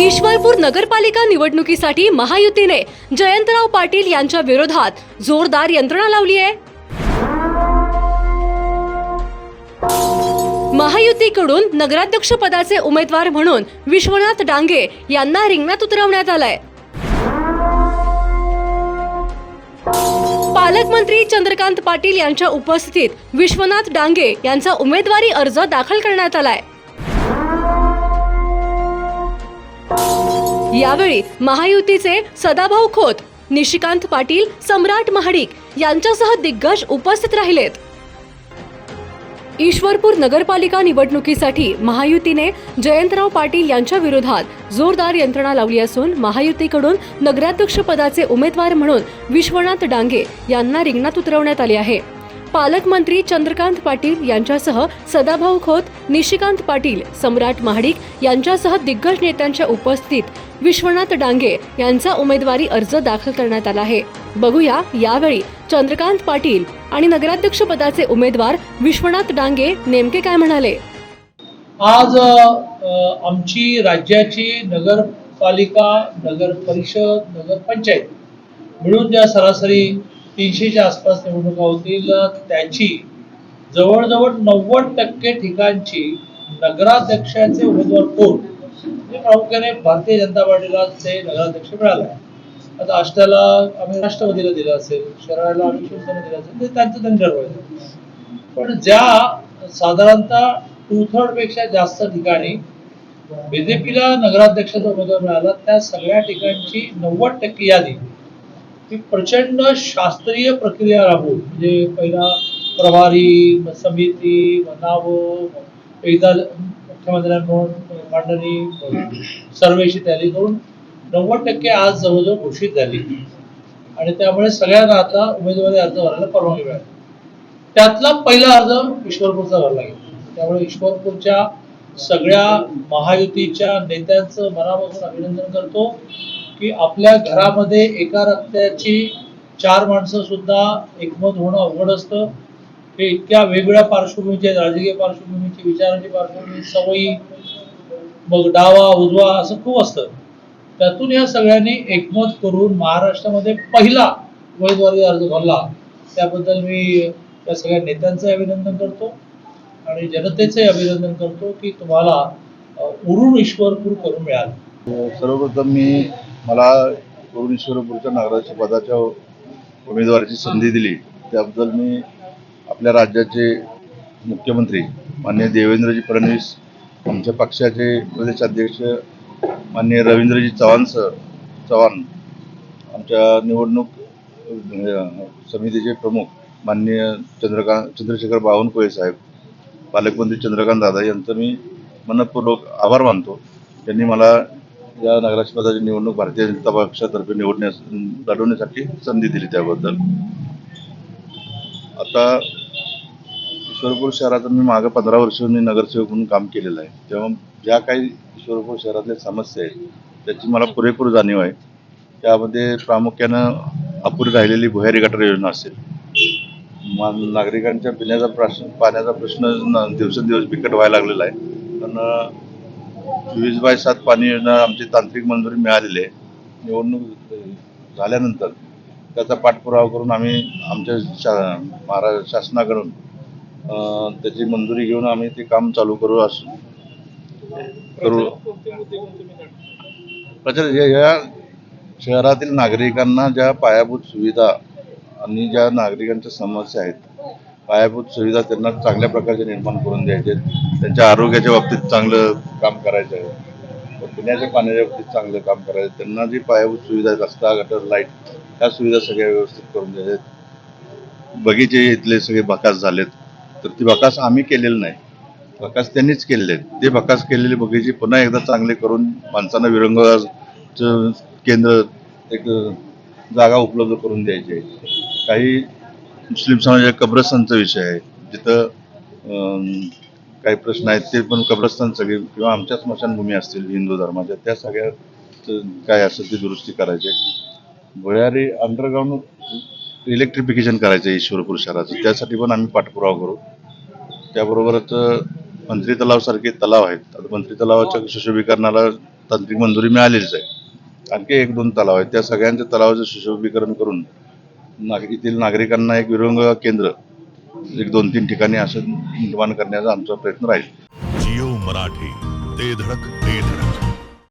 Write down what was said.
ईश्वरपूर नगरपालिका निवडणुकीसाठी महायुतीने जयंतराव पाटील यांच्या विरोधात जोरदार यंत्रणा लावली आहे. महायुतीकडून नगराध्यक्ष पदाचे उमेदवार म्हणून विश्वनाथ डांगे यांना रिंगणात उतरवण्यात आलाय. पालकमंत्री चंद्रकांत पाटील यांच्या उपस्थितीत विश्वनाथ डांगे यांचा उमेदवारी अर्ज दाखल करण्यात आलाय. यावेळी महायुतीचे सदाभाऊ खोत निशिकांत पाटील सम्राट महाडिक यांच्यासह दिग्गज उपस्थित राहिलेत. ईश्वरपूर नगरपालिका निवडणुकीसाठी महायुतीने जयंतराव पाटील यांच्या विरोधात जोरदार यंत्रणा लावली असून महायुतीकडून नगराध्यक्षपदाचे उमेदवार म्हणून विश्वनाथ डांगे यांना रिंगणात उतरवण्यात आले आहे. पालकमंत्री चंद्रकांत पाटील यांच्यासह सदाभाऊ खोत निशिकांत पाटील सम्राट महाडिक यांच्यासह दिग्गज नेत्यांच्या उपस्थित विश्वनाथ डांगे यांचा उमेदवारी अर्ज दाखल करण्यात आला आहे. बघूया यावेळी चंद्रकांत पाटील आणि नगराध्यक्ष पदाचे उमेदवार विश्वनाथ डांगे नेमके काय म्हणाले? आज आमची राज्याची नगरपालिका नगर परिषद नगरपंचायत मिळून ज्या सरासरी तीनशेच्या आसपास निवडणुका होतील. त्याची जवळजवळ नव्वद टक्के ठिकाणची नगराध्यक्षाचे उमेदवार कोण? हे प्रामुख्याने भारतीय जनता पार्टीला ते नगराध्यक्ष मिळाला. आहे आता आष्ट्याला आम्ही राष्ट्रवादीला दिलं असेल शहराला आम्ही शिवसेना दिलं असेल ते त्यांचं त्यांनी ठरवायचं पण ज्या साधारणतः टू थर्डपेक्षा जास्त ठिकाणी बीजेपीला नगराध्यक्षाचा उमेदवार मिळाला त्या सगळ्या ठिकाणची नव्वद टक्के यादी ही प्रचंड शास्त्रीय प्रक्रिया राबवून म्हणजे पहिला प्रभारी समिती मग एकदा मुख्यमंत्र्यांकडून मांडणी सर्वेची तयारी करून नव्वद टक्के आज जवळजवळ घोषित झाली. आणि त्यामुळे सगळ्यांना आता उमेदवारी अर्ज भरायला परवानगी मिळाली. त्यातला पहिला अर्ज ईश्वरपूरचा भरला गेला. त्यामुळे ईश्वरपूरच्या सगळ्या महायुतीच्या नेत्यांचं मनापासून अभिनंदन करतो. की आपल्या घरामध्ये एका रस्त्याची चार माणसं सुद्धा एकमत होणं अवघड असतं. हे इतक्या वेगवेगळ्या पार्श्वभूमीचे राजकीय पार्श्वभूमीची विचारांची पार्श्वभूमी सवयी मग डावा उजवा असं खूप असतं. त्यातून या सगळ्यांनी एकमत करून महाराष्ट्रामध्ये पहिला उमेदवारी अर्ज भरला. त्याबद्दल मी त्या सगळ्या नेत्यांचं अभिनंदन करतो आणि जनतेचे अभिनंदन करतो की तुम्हाला उरून ईश्वरपूर करून मिळालं. सर्वप्रथम मी मला भुवनेश्वरपूरच्या नगराध्यक्ष पदाच्या उमेदवारीची संधी दिली. त्याबद्दल मी आपल्या राज्याचे मुख्यमंत्री माननीय देवेंद्रजी फडणवीस आमच्या पक्षाचे प्रदेशाध्यक्ष माननीय रवींद्रजी चव्हाण सर चव्हाण आमच्या निवडणूक समितीचे प्रमुख माननीय चंद्रकांत चंद्रशेखर बावनकुळे साहेब पालकमंत्री चंद्रकांत दादा यांचं मी मनपूर्वक आभार मानतो. त्यांनी मला या नगराध्यक्ष निवडणूक भारतीय जनता पक्षातर्फे निवडण्यास लढवण्यासाठी संधी दिली त्याबद्दल. आता ईश्वरपूर शहराचं मी मागं पंधरा वर्ष मी नगरसेवक म्हणून काम केलेलं आहे. तेव्हा ज्या काही ईश्वरपूर शहरातल्या समस्या आहेत त्याची मला पुरेपूर जाणीव आहे. त्यामध्ये प्रामुख्यानं अपुरी राहिलेली भुयारी गटर योजना असेल. मा- नागरिकांच्या पिण्याचा प्रश्न पाण्याचा प्रश्न दिवसेंदिवस बिकट व्हायला लागलेला आहे. पण वीस बाय सात पाणी योजना आमची तांत्रिक मंजुरी मिळालेली आहे. निवडणूक झाल्यानंतर त्याचा पाठपुरावा करून आम्ही आमच्या शा महाराज शासनाकडून त्याची मंजुरी घेऊन आम्ही ते काम चालू करू असू करू. प्रचार या शहरातील नागरिकांना ज्या पायाभूत सुविधा आणि ज्या नागरिकांच्या समस्या आहेत पायाभूत सुविधा त्यांना चांगल्या प्रकारचे निर्माण करून द्यायचे त्यांच्या आरोग्याच्या बाबतीत चांगलं काम करायचं आहे. पिण्याच्या पाण्याच्या बाबतीत चांगलं काम करायचं त्यांना जी पायाभूत सुविधा रस्ता गटर लाइट ह्या सुविधा सगळ्या व्यवस्थित करून द्यायच्या बगीचे इथले सगळे बकास झालेत. तर ती बकास आम्ही केलेलं नाही. बकास त्यांनीच केलेले आहेत. ते बकास केलेले बगीचे पुन्हा एकदा चांगले करून माणसांना विरंगुळाचं केंद्र एक जागा उपलब्ध करून द्यायची आहे. काही मुस्लिम समाजाच्या कब्रस्तानचा विषय आहे. जिथं काही प्रश्न आहेत ते पण कब्रस्तान सगळे किंवा आमच्या स्मशानभूमी असतील हिंदू धर्माच्या त्या सगळ्यात काय असेल ती दुरुस्ती करायची. आहे भुयारी अंडरग्राऊंड इलेक्ट्रिफिकेशन करायचं आहे ईश्वरपूर शहराचं. त्यासाठी पण आम्ही पाठपुरावा करू. त्याबरोबरच मंत्री तलावसारखे तलाव आहेत. आता मंत्री तलावाच्या सुशोभीकरणाला तांत्रिक मंजुरी मिळालेलीच आहे. आणखी एक दोन तलाव आहेत. त्या सगळ्यांच्या तलावाचं सुशोभीकरण करून नाग येथील नागरिकांना एक विरंग केंद्र एक दोन तीन ठिकाणी असं निर्माण करण्याचा आमचा प्रयत्न राहील. जिओ मराठी ते धडक ते